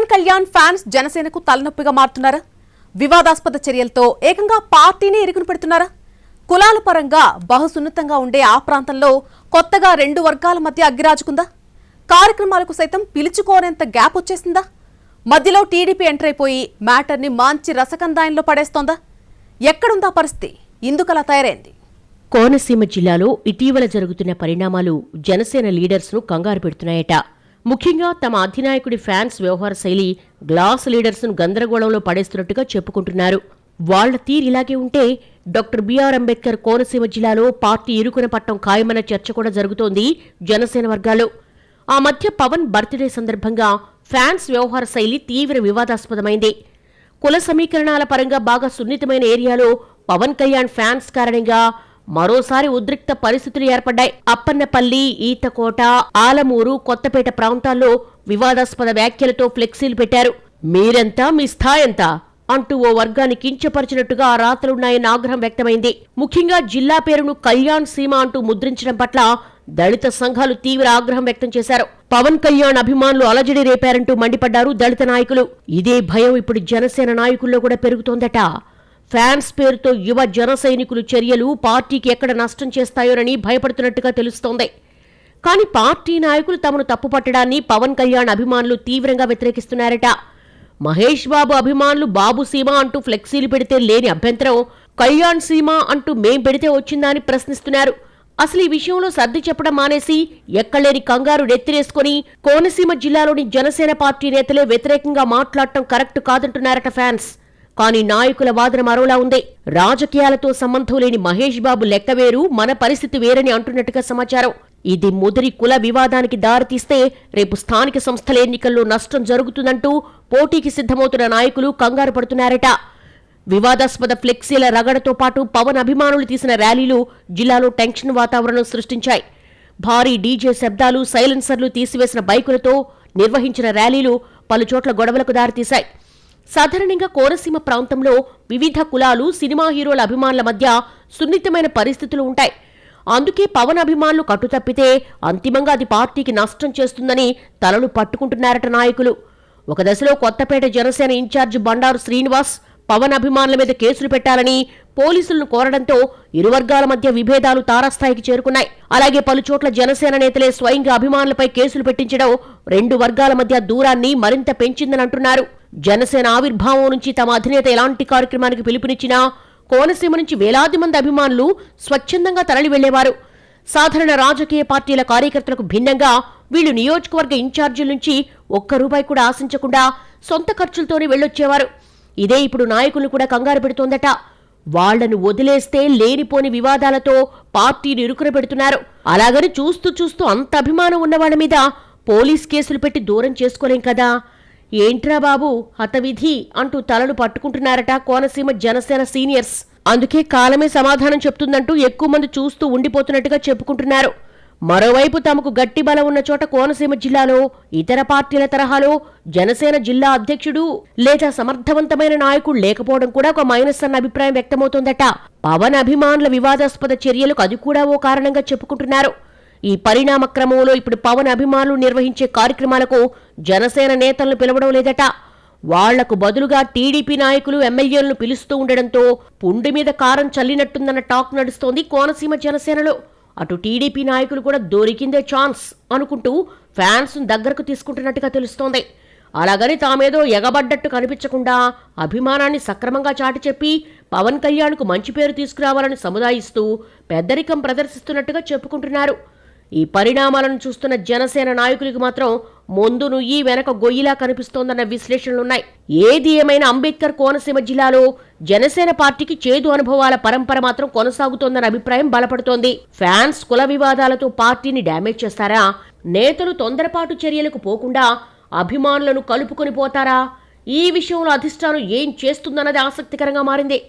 Pawan Kalyan fans జనసేనకు తలనొప్పిగా మారుతున్నారా? వివాదాస్పద చర్యలతో ఏకంగా పార్టీని ఇరుకును పెడుతున్నారా? కులాల పరంగా బహుసున్నితంగా ఉండే ఆ ప్రాంతంలో కొత్తగా రెండు వర్గాల మధ్య అగ్గిరాజుకుందా? కార్యక్రమాలకు సైతం పిలుచుకోనేంత గ్యాప్ వచ్చేసిందా? మధ్యలో టీడీపీ ఎంటర్ అయిపోయి మ్యాటర్ని మాంచి రసకందాయంలో పడేస్తోందా? ఎక్కడుందా పరిస్థితి? ఇందుకలా తయారైంది. కోనసీమ జిల్లాలో ఇటీవల జరుగుతున్న పరిణామాలు జనసేన లీడర్స్ను కంగారు పెడుతున్నాయట. ముఖ్యంగా తమ అధినాయకుడి ఫ్యాన్స్ వ్యవహార శైలి గ్లాస్ లీడర్స్ను గందరగోళంలో పడేస్తున్నట్టుగా చెప్పుకుంటున్నారు. వాళ్ళ తీరు ఇలాగే ఉంటే డాక్టర్ బిఆర్ అంబేద్కర్ కోనసీమ జిల్లాలో పార్టీ ఇరుకున పట్టం ఖాయమన్న చర్చ కూడా జరుగుతోంది జనసేన వర్గాల్లో. ఆ మధ్య పవన్ బర్త్డే సందర్భంగా ఫ్యాన్స్ వ్యవహార శైలి తీవ్ర వివాదాస్పదమైంది. కుల సమీకరణాల పరంగా బాగా సున్నితమైన ఏరియాలో పవన్ కళ్యాణ్ ఫ్యాన్స్ కారణంగా మరోసారి ఉద్రిక్త పరిస్థితులు ఏర్పడ్డాయి. అప్పన్నపల్లి ఈతకోట ఆలమూరు కొత్తపేట ప్రాంతాల్లో వివాదాస్పద వ్యాఖ్యలతో ఫ్లెక్సీలు పెట్టారు. మీరెంత మీ స్థాయంతా అంటూ ఓ వర్గాన్ని కించపరిచినట్టుగా ఆ రాతలున్నాయన్న ఆగ్రహం వ్యక్తమైంది. ముఖ్యంగా జిల్లా పేరును కళ్యాణ్ సీమ అంటూ ముద్రించడం పట్ల దళిత సంఘాలు తీవ్ర ఆగ్రహం వ్యక్తం చేశారు. పవన్ కళ్యాణ్ అభిమానులు అలజడి రేపారంటూ మండిపడ్డారు దళిత నాయకులు. ఇదే భయం ఇప్పుడు జనసేన నాయకుల్లో కూడా పెరుగుతోందట. ఫ్యాన్స్ పేరుతో యువ జన సైనికులు చర్యలు పార్టీకి ఎక్కడ నష్టం చేస్తాయోనని భయపడుతున్నట్టుగా తెలుస్తోంది. కానీ పార్టీ నాయకులు తమను తప్పుపట్టడాన్ని పవన్ కళ్యాణ్ అభిమానులు తీవ్రంగా వ్యతిరేకిస్తున్నారట. మహేష్ బాబు అభిమానులు బాబు సీమ అంటూ ఫ్లెక్సీలు పెడితే లేని అభ్యంతరం కళ్యాణ్ సీమ అంటూ మేం పెడితే వచ్చిందా అని ప్రశ్నిస్తున్నారు. అసలు ఈ విషయంలో సర్ది చెప్పడం మానేసి ఎక్కలేని కంగారు నెత్తిరేసుకుని కోనసీమ జిల్లాలోని జనసేన పార్టీ నేతలే వ్యతిరేకంగా మాట్లాడటం కరెక్ట్ కాదంటున్నారట ఫ్యాన్స్. కానీ నాయకుల వాదన మరోలా ఉంది. రాజకీయాలతో సంబంధం లేని మహేష్ బాబు లెక్క వేరు మన పరిస్థితి వేరని అంటున్నట్టుగా సమాచారం. ఇది ముదిరి కుల వివాదానికి దారితీస్తే రేపు స్థానిక సంస్థల ఎన్నికల్లో నష్టం జరుగుతుందంటూ పోటీకి సిద్ధమవుతున్న నాయకులు కంగారు పడుతున్నారట. వివాదాస్పద ఫ్లెక్సీల రగడతో పాటు పవన్ అభిమానులు తీసిన ర్యాలీలు జిల్లాలో టెన్షన్ వాతావరణం సృష్టించాయి. భారీ డీజే శబ్దాలు సైలెన్సర్లు తీసివేసిన బైకులతో నిర్వహించిన ర్యాలీలు పలుచోట్ల గొడవలకు దారితీశాయి. సాధారణంగా కోనసీమ ప్రాంతంలో వివిధ కులాలు సినిమా హీరోల అభిమానుల మధ్య సున్నితమైన పరిస్థితులు ఉంటాయి. అందుకే పవన్ అభిమానులు కట్టుతప్పితే అంతిమంగా అది పార్టీకి నష్టం చేస్తుందని తలలు పట్టుకుంటున్నారట నాయకులు. ఒక దశలో కొత్తపేట జనసేన ఇన్ఛార్జ్ బండారు శ్రీనివాస్ పవన్ అభిమానుల మీద కేసులు పెట్టాలని పోలీసులను కోరడంతో ఇరు వర్గాల మధ్య విభేదాలు తారాస్థాయికి చేరుకున్నాయి. అలాగే పలుచోట్ల జనసేన నేతలే స్వయంగా అభిమానులపై కేసులు పెట్టించడం రెండు వర్గాల మధ్య దూరాన్ని మరింత పెంచిందని అంటున్నారు. జనసేన ఆవిర్భావం నుంచి తమ అధినేత ఎలాంటి కార్యక్రమానికి పిలుపునిచ్చినా కోనసీమ నుంచి వేలాది మంది అభిమానులు స్వచ్ఛందంగా తరలి వెళ్ళేవారు సాధారణ రాజకీయ పార్టీల కార్యకర్తలకు భిన్నంగా వీళ్ళు నియోజకవర్గ ఇన్ఛార్జీల నుంచి ఒక్క రూపాయి కూడా ఆశించకుండా సొంత ఖర్చులతోనే వెళ్ళొచ్చేవారు. ఇదే ఇప్పుడు నాయకులను కూడా కంగారు పెడుతోందట. వాళ్ళను వదిలేస్తే లేనిపోని వివాదాలతో పార్టీని ఇరుకున పెడుతున్నారు. అలాగని చూస్తూ చూస్తూ అంత అభిమానం ఉన్న వాళ్ళ మీద పోలీస్ కేసులు పెట్టి దూరం చేసుకోలేం కదా? ఏంట్రా బాబు హతవిధి అంటూ తలలు పట్టుకుంటున్నారట కోనసీమ జనసేన సీనియర్స్. అందుకే కాలమే సమాధానం చెప్తుందంటూ ఎక్కువ మంది చూస్తూ ఉండిపోతున్నట్టుగా చెప్పుకుంటున్నారు. మరోవైపు తమకు గట్టి బలం ఉన్న చోట కోనసీమ జిల్లాలో ఇతర పార్టీల తరహాలో జనసేన జిల్లా అధ్యక్షుడు లేదా సమర్థవంతమైన నాయకుడు లేకపోవడం కూడా ఒక మైనస్ అన్న అభిప్రాయం వ్యక్తమవుతోందట. పవన్ అభిమానుల వివాదాస్పద చర్యలకు అది కూడా ఓ కారణంగా చెప్పుకుంటున్నారు. ఈ పరిణామ క్రమంలో ఇప్పుడు పవన్ అభిమానులు నిర్వహించే కార్యక్రమాలకు జనసేన నేతలను పిలవడం లేదట. వాళ్ళకు బదులుగా టీడీపీ నాయకులు ఎమ్మెల్యేలను పిలుస్తూ ఉండడంతో పుండి మీద కారం చల్లినట్టుందన్న టాక్ నడుస్తోంది కోనసీమ జనసేనలో. అటు టీడీపీ నాయకులు కూడా దొరికిందే ఛాన్స్ అనుకుంటూ ఫ్యాన్స్ దగ్గరకు తీసుకుంటున్నట్టుగా తెలుస్తోంది. అలాగని తామేదో ఎగబడ్డట్టు కనిపించకుండా అభిమానాన్ని సక్రమంగా చాటి చెప్పి పవన్ కళ్యాణ్కు మంచి పేరు తీసుకురావాలని సముదాయిస్తూ పెద్దరికం ప్రదర్శిస్తున్నట్టుగా చెప్పుకుంటున్నారు. ఈ పరిణామాలను చూస్తున్న జనసేన నాయకులకు మాత్రం ముందు నుయ్యి వెనక గొయ్యిలా కనిపిస్తోందన్న విశ్లేషణలున్నాయి. ఏది ఏమైనా అంబేద్కర్ కోనసీమ జిల్లాలో జనసేన పార్టీకి చేదు అనుభవాల పరంపర మాత్రం కొనసాగుతోందన్న అభిప్రాయం బలపడుతోంది. ఫ్యాన్స్ కుల వివాదాలతో పార్టీని డ్యామేజ్ చేస్తారా? నేతలు తొందరపాటు చర్యలకు పోకుండా అభిమానులను కలుపుకొని పోతారా? ఈ విషయంలో అధిష్టానం ఏం చేస్తుందన్నది ఆసక్తికరంగా మారింది.